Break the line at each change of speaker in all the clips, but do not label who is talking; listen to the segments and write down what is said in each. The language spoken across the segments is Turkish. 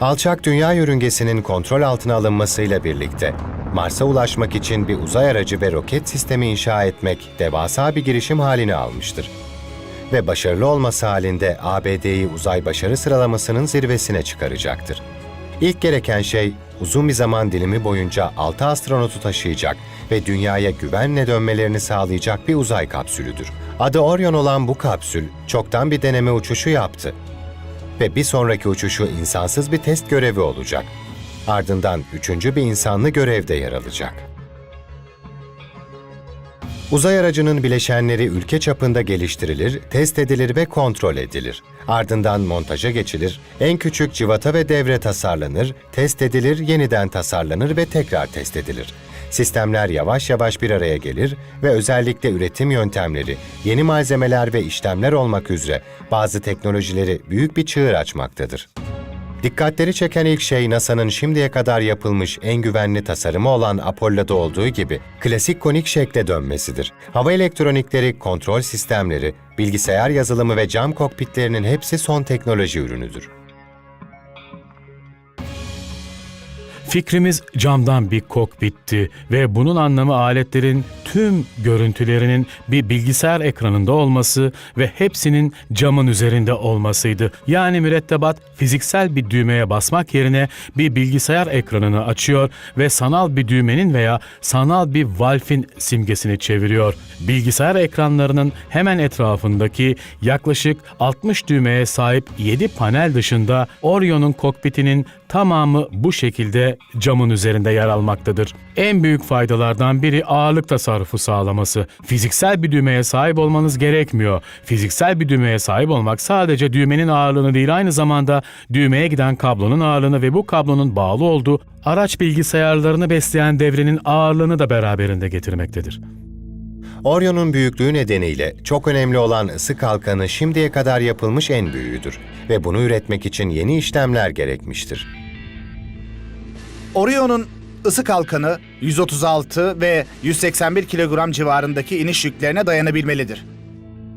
Alçak dünya yörüngesinin kontrol altına alınmasıyla birlikte Mars'a ulaşmak için bir uzay aracı ve roket sistemi inşa etmek devasa bir girişim halini almıştır. Ve başarılı olması halinde ABD'yi uzay başarı sıralamasının zirvesine çıkaracaktır. İlk gereken şey uzun bir zaman dilimi boyunca 6 astronotu taşıyacak ve dünyaya güvenle dönmelerini sağlayacak bir uzay kapsülüdür. Adı Orion olan bu kapsül çoktan bir deneme uçuşu yaptı ve bir sonraki uçuşu insansız bir test görevi olacak. Ardından üçüncü bir insanlı görevde yer alacak. Uzay aracının bileşenleri ülke çapında geliştirilir, test edilir ve kontrol edilir. Ardından montaja geçilir, en küçük civata ve devre tasarlanır, test edilir, yeniden tasarlanır ve tekrar test edilir. Sistemler yavaş yavaş bir araya gelir ve özellikle üretim yöntemleri, yeni malzemeler ve işlemler olmak üzere bazı teknolojileri büyük bir çığır açmaktadır. Dikkatleri çeken ilk şey NASA'nın şimdiye kadar yapılmış en güvenli tasarımı olan Apollo'da olduğu gibi klasik konik şekle dönmesidir. Hava elektronikleri, kontrol sistemleri, bilgisayar yazılımı ve cam kokpitlerinin hepsi son teknoloji ürünüdür.
Fikrimiz camdan bir kokpitti ve bunun anlamı aletlerin tüm görüntülerinin bir bilgisayar ekranında olması ve hepsinin camın üzerinde olmasıydı. Yani mürettebat fiziksel bir düğmeye basmak yerine bir bilgisayar ekranını açıyor ve sanal bir düğmenin veya sanal bir valfin simgesini çeviriyor. Bilgisayar ekranlarının hemen etrafındaki yaklaşık 60 düğmeye sahip 7 panel dışında Orion'un kokpitinin tamamı bu şekilde camın üzerinde yer almaktadır. En büyük faydalardan biri ağırlık tasarrufu sağlaması. Fiziksel bir düğmeye sahip olmanız gerekmiyor. Fiziksel bir düğmeye sahip olmak sadece düğmenin ağırlığını değil aynı zamanda düğmeye giden kablonun ağırlığını ve bu kablonun bağlı olduğu araç bilgisayarlarını besleyen devrenin ağırlığını da beraberinde getirmektedir.
Orion'un büyüklüğü nedeniyle çok önemli olan ısı kalkanı şimdiye kadar yapılmış en büyüğüdür ve bunu üretmek için yeni işlemler gerekmiştir.
Orion'un ısı kalkanı 136 ve 181 kilogram civarındaki iniş yüklerine dayanabilmelidir.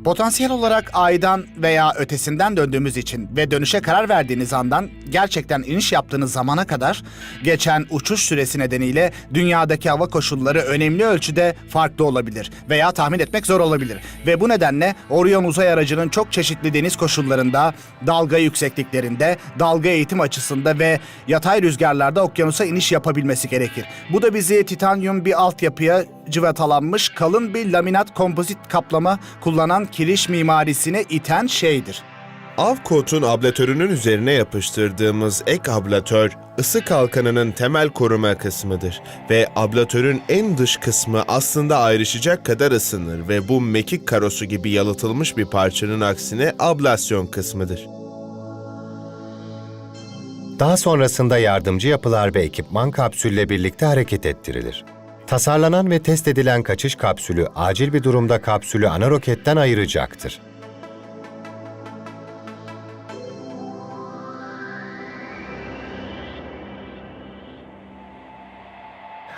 Potansiyel olarak aydan veya ötesinden döndüğümüz için ve dönüşe karar verdiğiniz andan gerçekten iniş yaptığınız zamana kadar geçen uçuş süresi nedeniyle dünyadaki hava koşulları önemli ölçüde farklı olabilir veya tahmin etmek zor olabilir. Ve bu nedenle Orion uzay aracının çok çeşitli deniz koşullarında, dalga yüksekliklerinde, dalga eğitim açısında ve yatay rüzgarlarda okyanusa iniş yapabilmesi gerekir. Bu da bizi titanyum bir altyapıya cıvatalanmış kalın bir laminat kompozit kaplama kullanan kiriş mimarisine iten şeydir.
Avkot'un ablatörünün üzerine yapıştırdığımız ek ablatör, ısı kalkanının temel koruma kısmıdır ve ablatörün en dış kısmı aslında ayrışacak kadar ısınır ve bu mekik karosu gibi yalıtılmış bir parçanın aksine ablasyon kısmıdır.
Daha sonrasında yardımcı yapılar ve ekipman kapsülle birlikte hareket ettirilir. Tasarlanan ve test edilen kaçış kapsülü acil bir durumda kapsülü ana roketten ayıracaktır.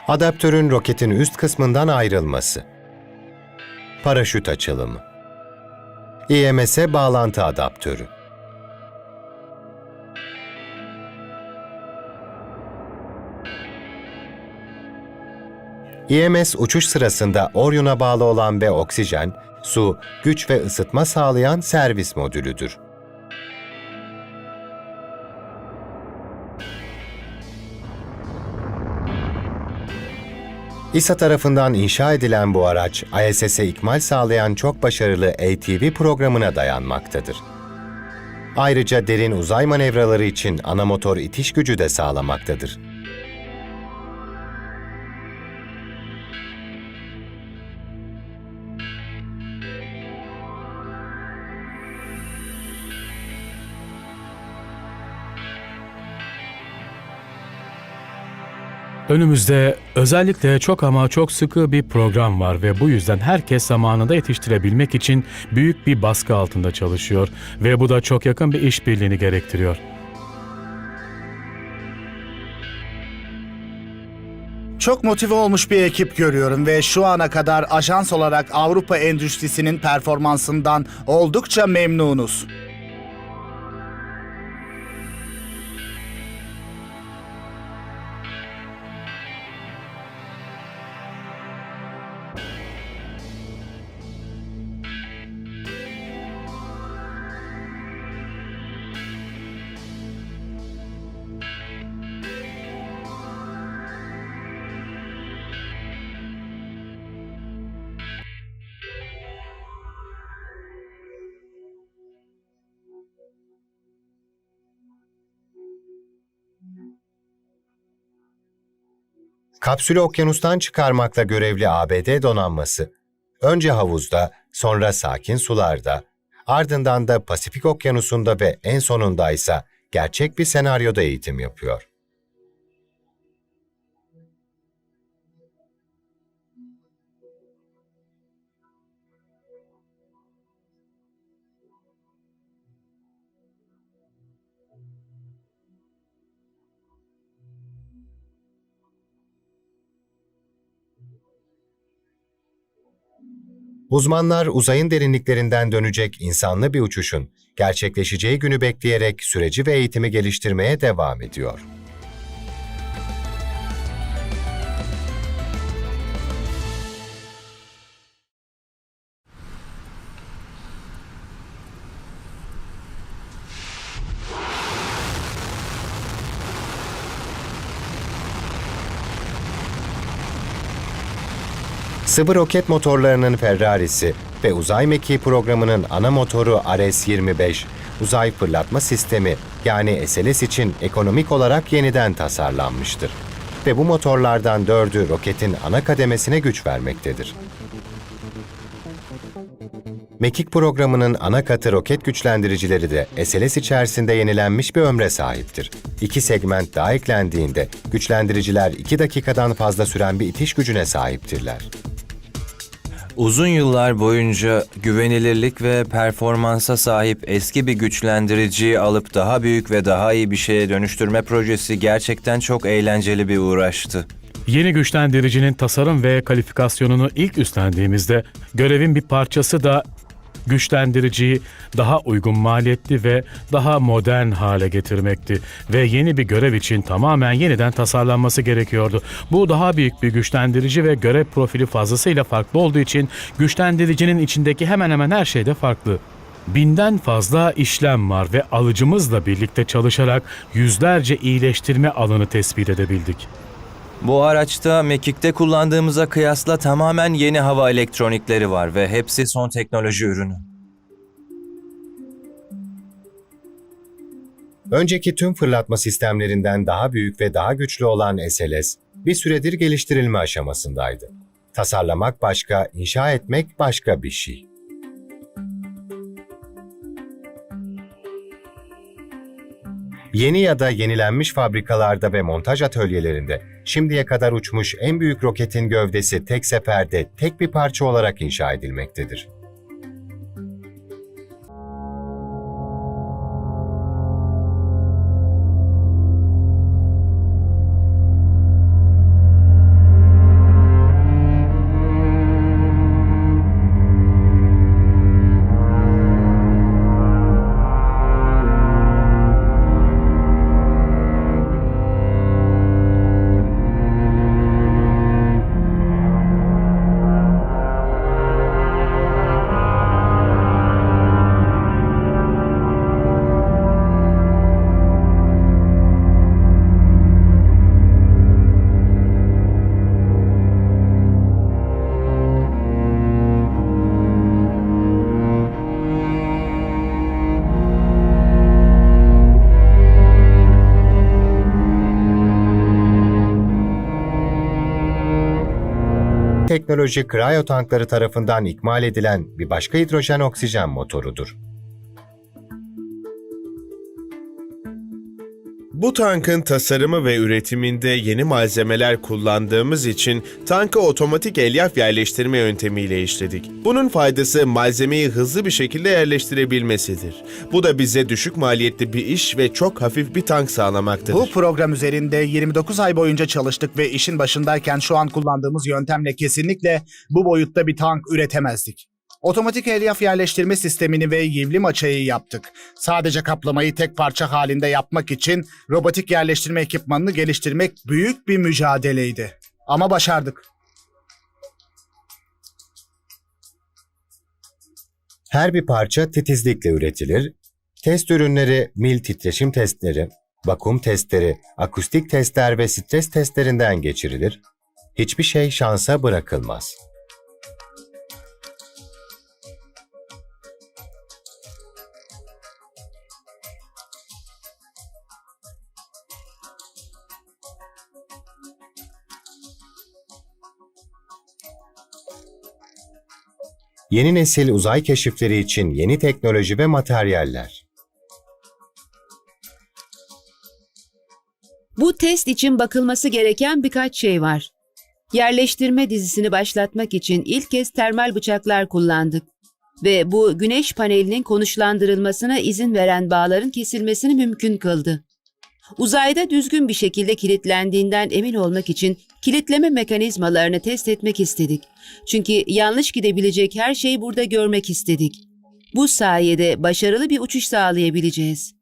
Adaptörün roketin üst kısmından ayrılması. Paraşüt açılımı. IMS'e bağlantı adaptörü. IMS uçuş sırasında Orion'a bağlı olan ve oksijen, su, güç ve ısıtma sağlayan servis modülüdür. İSA tarafından inşa edilen bu araç, ISS'e ikmal sağlayan çok başarılı ATV programına dayanmaktadır. Ayrıca derin uzay manevraları için ana motor itiş gücü de sağlamaktadır.
Önümüzde özellikle çok ama çok sıkı bir program var ve bu yüzden herkes zamanında yetiştirebilmek için büyük bir baskı altında çalışıyor ve bu da çok yakın bir işbirliğini gerektiriyor.
Çok motive olmuş bir ekip görüyorum ve şu ana kadar ajans olarak Avrupa endüstrisinin performansından oldukça memnunuz.
Kapsülü okyanustan çıkarmakla görevli ABD donanması, önce havuzda, sonra sakin sularda, ardından da Pasifik Okyanusu'nda ve en sonunda ise gerçek bir senaryoda eğitim yapıyor. Uzmanlar uzayın derinliklerinden dönecek insanlı bir uçuşun gerçekleşeceği günü bekleyerek süreci ve eğitimi geliştirmeye devam ediyor. Sıvı roket motorlarının Ferrari'si ve uzay mekiği programının ana motoru Ares-25, uzay fırlatma sistemi yani SLS için ekonomik olarak yeniden tasarlanmıştır. Ve bu motorlardan dördü roketin ana kademesine güç vermektedir. Mekik programının ana katı roket güçlendiricileri de SLS içerisinde yenilenmiş bir ömre sahiptir. İki segment daha eklendiğinde güçlendiriciler 2 dakikadan fazla süren bir itiş gücüne sahiptirler.
Uzun yıllar boyunca güvenilirlik ve performansa sahip eski bir güçlendiriciyi alıp daha büyük ve daha iyi bir şeye dönüştürme projesi gerçekten çok eğlenceli bir uğraştı.
Yeni güçlendiricinin tasarım ve kalifikasyonunu ilk üstlendiğimizde görevin bir parçası da güçlendiriciyi daha uygun maliyetli ve daha modern hale getirmekti ve yeni bir görev için tamamen yeniden tasarlanması gerekiyordu. Bu daha büyük bir güçlendirici ve görev profili fazlasıyla farklı olduğu için güçlendiricinin içindeki hemen hemen her şey de farklı. Binden fazla işlem var ve alıcımızla birlikte çalışarak yüzlerce iyileştirme alanı tespit edebildik.
Bu araçta mekikte kullandığımıza kıyasla tamamen yeni hava elektronikleri var ve hepsi son teknoloji ürünü.
Önceki tüm fırlatma sistemlerinden daha büyük ve daha güçlü olan SLS, bir süredir geliştirilme aşamasındaydı. Tasarlamak başka, inşa etmek başka bir şey. Yeni ya da yenilenmiş fabrikalarda ve montaj atölyelerinde şimdiye kadar uçmuş en büyük roketin gövdesi tek seferde tek bir parça olarak inşa edilmektedir. Teknoloji kriyo tankları tarafından ikmal edilen bir başka hidrojen oksijen motorudur.
Bu tankın tasarımı ve üretiminde yeni malzemeler kullandığımız için tankı otomatik elyaf yerleştirme yöntemiyle işledik. Bunun faydası malzemeyi hızlı bir şekilde yerleştirebilmesidir. Bu da bize düşük maliyetli bir iş ve çok hafif bir tank sağlamaktadır.
Bu program üzerinde 29 ay boyunca çalıştık ve işin başındayken şu an kullandığımız yöntemle kesinlikle bu boyutta bir tank üretemezdik. Otomatik elyaf yerleştirme sistemini ve yivlim açayı yaptık. Sadece kaplamayı tek parça halinde yapmak için robotik yerleştirme ekipmanını geliştirmek büyük bir mücadeleydi. Ama başardık.
Her bir parça titizlikle üretilir, test ürünleri mil titreşim testleri, vakum testleri, akustik testler ve stres testlerinden geçirilir. Hiçbir şey şansa bırakılmaz. Yeni nesil uzay keşifleri için yeni teknoloji ve materyaller.
Bu test için bakılması gereken birkaç şey var. Yerleştirme dizisini başlatmak için ilk kez termal bıçaklar kullandık ve bu güneş panelinin konuşlandırılmasına izin veren bağların kesilmesini mümkün kıldı. Uzayda düzgün bir şekilde kilitlendiğinden emin olmak için kilitleme mekanizmalarını test etmek istedik. Çünkü yanlış gidebilecek her şeyi burada görmek istedik. Bu sayede başarılı bir uçuş sağlayabileceğiz.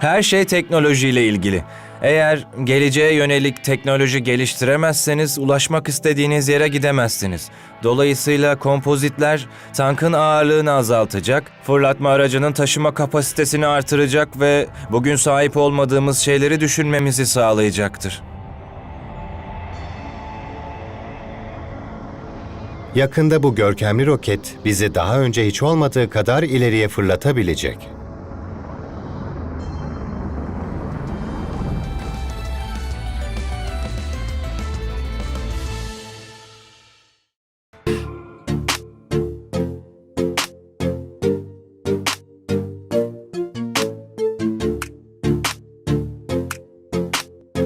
Her şey teknolojiyle ilgili. Eğer geleceğe yönelik teknoloji geliştiremezseniz ulaşmak istediğiniz yere gidemezsiniz. Dolayısıyla kompozitler tankın ağırlığını azaltacak, fırlatma aracının taşıma kapasitesini artıracak ve bugün sahip olmadığımız şeyleri düşünmemizi sağlayacaktır.
Yakında bu görkemli roket bizi daha önce hiç olmadığı kadar ileriye fırlatabilecek.